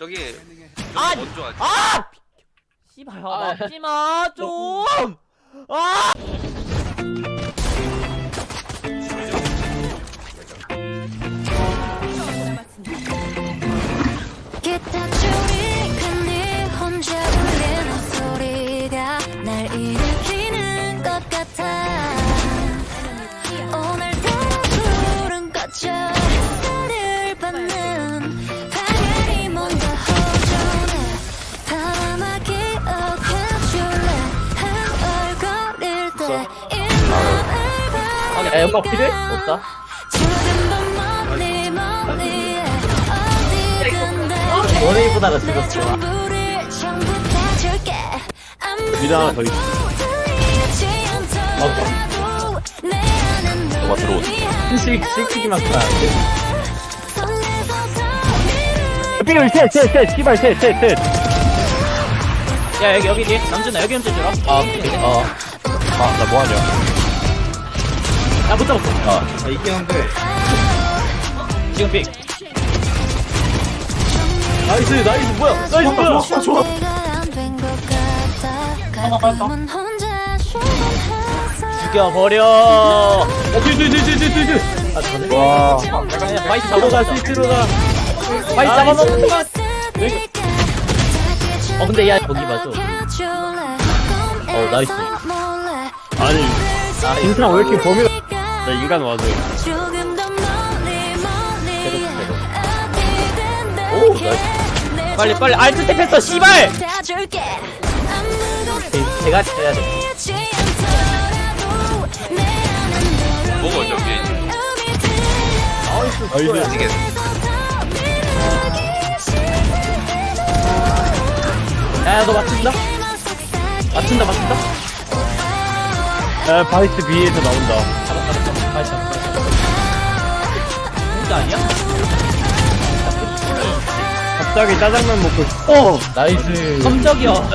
저기 아, 저기 먼저 하지. 아! 씨발, 아, 맞지마, 좀! 아! 기타 소리가 네 혼자 울리는 소리가 날 일으키는 것 같아 오늘도 푸른 꽃처럼 야, 연막 필요해? 없다. 다 원웨이보다가 죽었어. 미드 하나 더 있어. 너가 들어오지 씩, 씩씩이만 까. 삐글 셋, 셋, 셋, 씨발 셋, 셋, 셋. 야, 여기, 여기, 뒤에. 남준아, 여기 좀 주라. 아, 어. 아, 나 뭐하냐? 나못 잡았어. 아, 이긴 한데. 지금 빅. 나이스, 나이스, 뭐야? 나이스, 뭐야? 좋아 좋아 가끔은 혼자 조금해서 죽여버려. 야, 뒤, 뒤, 뒤, 뒤, 뒤, 뒤, 뒤. 아, 저네. 와. 야, 마이스 들어가, 잡아먹었다. 씨, 들어가. 마이스 아, 잡아먹었다. 어, 근데 야, 거기 맞아. 어 나이스. 아니, 아, 인트라 왜 이렇게 범위가. 나 인간 와줘. 조금 더 멀리 멀리 오, 나이스. 빨리, 빨리. 알트 탭했어, 씨발! 제- 제가 해야 돼. 먹어 저기. 나이스. 이게 야, 너 맞춘다? 맞춘다, 맞춘다? 야, 바이트 B에서 나온다. 마이스 잡았다. 진짜 아니야? 갑자기 짜장면 먹고 싶어. 나이스. 짜장.